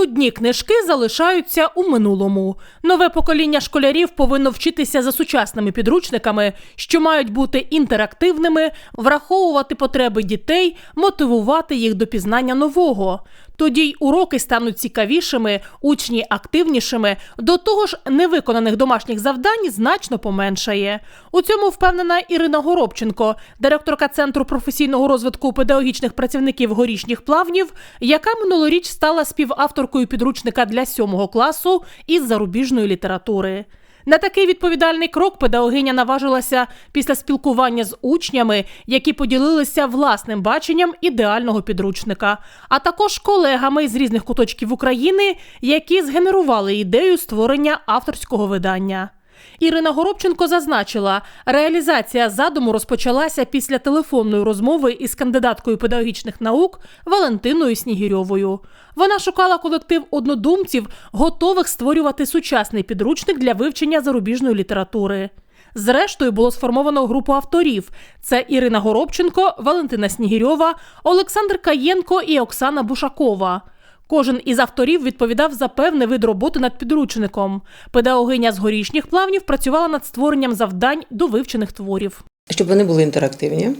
Нудні книжки залишаються у минулому. Нове покоління школярів повинно вчитися за сучасними підручниками, що мають бути інтерактивними, враховувати потреби дітей, мотивувати їх до пізнання нового. Тоді й уроки стануть цікавішими, учні активнішими. До того ж, невиконаних домашніх завдань значно поменшає. У цьому впевнена Ірина Горобченко, директорка центру професійного розвитку педагогічних працівників горішніх плавнів, яка минулоріч стала співавторкою підручника для сьомого класу із зарубіжної літератури. На такий відповідальний крок педагогиня наважилася після спілкування з учнями, які поділилися власним баченням ідеального підручника, а також колегами з різних куточків України, які згенерували ідею створення авторського видання. Ірина Горобченко зазначила, реалізація задуму розпочалася після телефонної розмови із кандидаткою педагогічних наук Валентиною Снігірьовою. Вона шукала колектив однодумців, готових створювати сучасний підручник для вивчення зарубіжної літератури. Зрештою було сформовано групу авторів: це Ірина Горобченко, Валентина Снігірьова, Олександр Каєнко і Оксана Бушакова. Кожен із авторів відповідав за певний вид роботи над підручником. Педагогиня з горішніх плавнів працювала над створенням завдань до вивчених творів. Щоб вони були інтерактивні,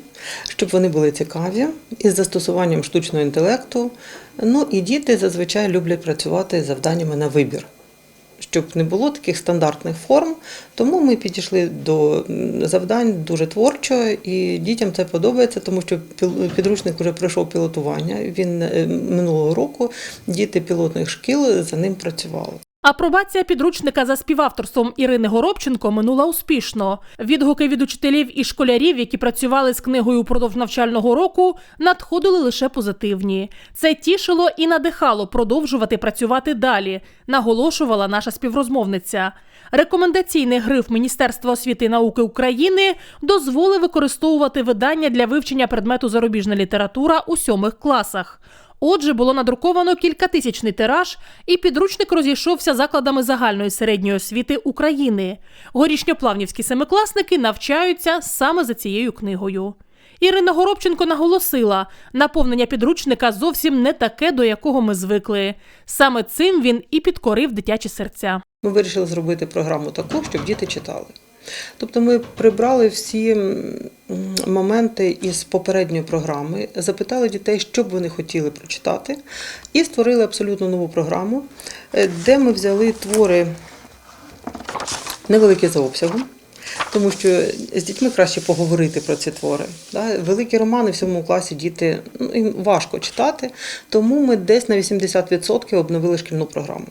щоб вони були цікаві із застосуванням штучного інтелекту. Ну і діти зазвичай люблять працювати з завданнями на вибір. Щоб не було таких стандартних форм, тому ми підійшли до завдань дуже творчо, і дітям це подобається, тому що підручник вже пройшов пілотування. Він е, минулого року діти пілотних шкіл за ним працювали. Апробація підручника за співавторством Ірини Горобченко минула успішно. Відгуки від учителів і школярів, які працювали з книгою упродовж навчального року, надходили лише позитивні. Це тішило і надихало продовжувати працювати далі, наголошувала наша співрозмовниця. Рекомендаційний гриф Міністерства освіти і науки України дозволив використовувати видання для вивчення предмету зарубіжна література у сьомих класах. Отже, було надруковано кількатисячний тираж, і підручник розійшовся закладами загальної середньої освіти України. Горішньоплавнівські семикласники навчаються саме за цією книгою. Ірина Горобченко наголосила, наповнення підручника зовсім не таке, до якого ми звикли. Саме цим він і підкорив дитячі серця. Ми вирішили зробити програму таку, щоб діти читали. Тобто ми прибрали всі моменти із попередньої програми, запитали дітей, що б вони хотіли прочитати, і створили абсолютно нову програму, е, де ми взяли твори невеликі за обсягом. Тому що з дітьми краще поговорити про ці твори. Великі романи в сьомому класі діти ну, їм важко читати, тому ми десь на 80% обновили шкільну програму.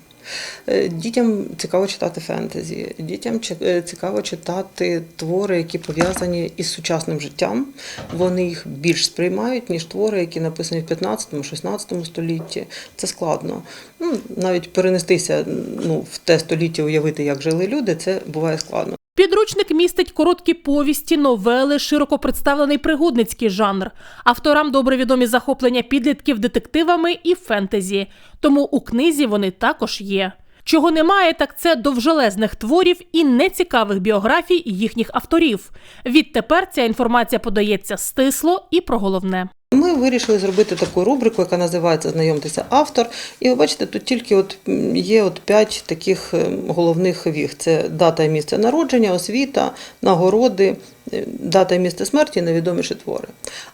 Е, Дітям цікаво читати фентезі, дітям е, цікаво читати твори, які пов'язані із сучасним життям. Вони їх більш сприймають, ніж твори, які написані в 15-16 столітті. Це складно. Ну, навіть перенестися ну, в те століття, уявити, як жили люди, це буває складно. Підручник містить короткі повісті, новели, широко представлений пригодницький жанр. Авторам добре відомі захоплення підлітків детективами і фентезі, тому у книзі вони також є. Чого немає, так це довжелезних творів і нецікавих біографій їхніх авторів. Відтепер ця інформація подається стисло і про головне. Ми вирішили зробити таку рубрику, яка називається Знайомтеся автор. І ви бачите, тут тільки от є от п'ять таких е, головних віг: це дата і місце народження, освіта, нагороди, е, дата і місце смерті, найвідоміші твори.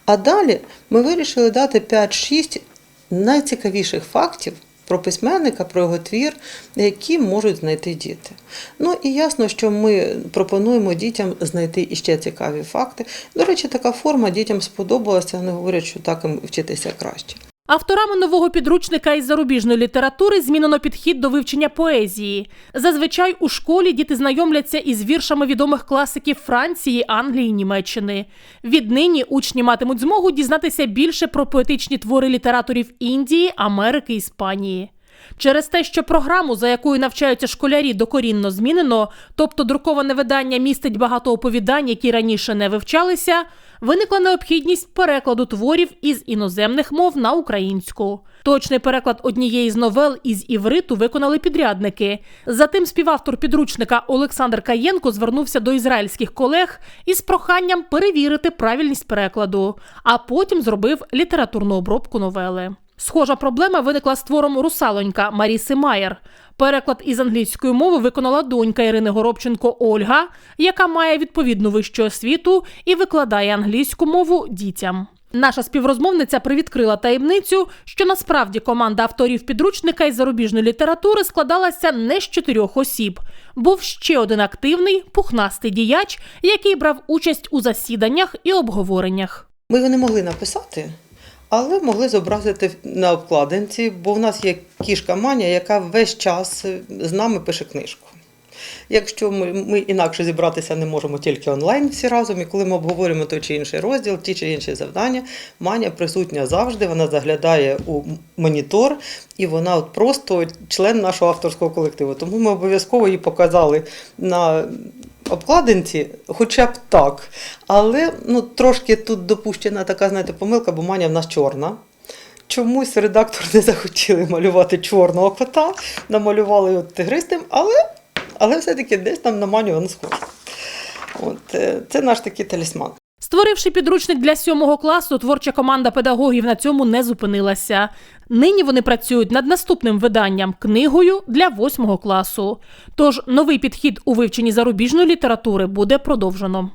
А далі ми вирішили дати 5-6 найцікавіших фактів. Про письменника, про його твір, які можуть знайти діти. Ну і ясно, що ми пропонуємо дітям знайти іще цікаві факти. До речі, така форма дітям сподобалася. Вони говорять, що так їм вчитися краще. Авторами нового підручника із зарубіжної літератури змінено підхід до вивчення поезії. Зазвичай у школі діти знайомляться із віршами відомих класиків Франції, Англії, Німеччини. Віднині учні матимуть змогу дізнатися більше про поетичні твори літераторів Індії, Америки, Іспанії. Через те, що програму, за якою навчаються школярі, докорінно змінено, тобто друковане видання містить багато оповідань, які раніше не вивчалися, виникла необхідність перекладу творів із іноземних мов на українську. Точний переклад однієї з новел із івриту виконали підрядники. Затим співавтор підручника Олександр Каєнко звернувся до ізраїльських колег із проханням перевірити правильність перекладу, а потім зробив літературну обробку новели. Схожа проблема виникла з твором Русалонька Маріси Майер. Переклад із англійської мови виконала донька Ірини Горобченко Ольга, яка має відповідну вищу освіту і викладає англійську мову дітям. Наша співрозмовниця привідкрила таємницю, що насправді команда авторів підручника із зарубіжної літератури складалася не з чотирьох осіб. Був ще один активний пухнастий діяч, який брав участь у засіданнях і обговореннях. Ми його не могли написати, але могли зобразити на обкладинці, бо в нас є кішка Маня, яка весь час з нами пише книжку. Якщо ми, ми інакше зібратися не можемо тільки онлайн всі разом, і коли ми обговорюємо той чи інший розділ, ті чи інші завдання, Маня присутня завжди, вона заглядає у монітор, і вона от просто член нашого авторського колективу. Тому ми обов'язково її показали на обкладинці, хоча б так. Але ну, трошки тут допущена така, знаєте, помилка, бо Маня в нас чорна. Чомусь редактор не захотіли малювати чорного кота, намалювали його тигристим, але, але все-таки десь там на Маню він схож. От, е, це наш такий талісман. Створивши підручник для сьомого класу, творча команда педагогів на цьому не зупинилася. Нині вони працюють над наступним виданням книгою для восьмого класу. Тож новий підхід у вивченні зарубіжної літератури буде продовжено.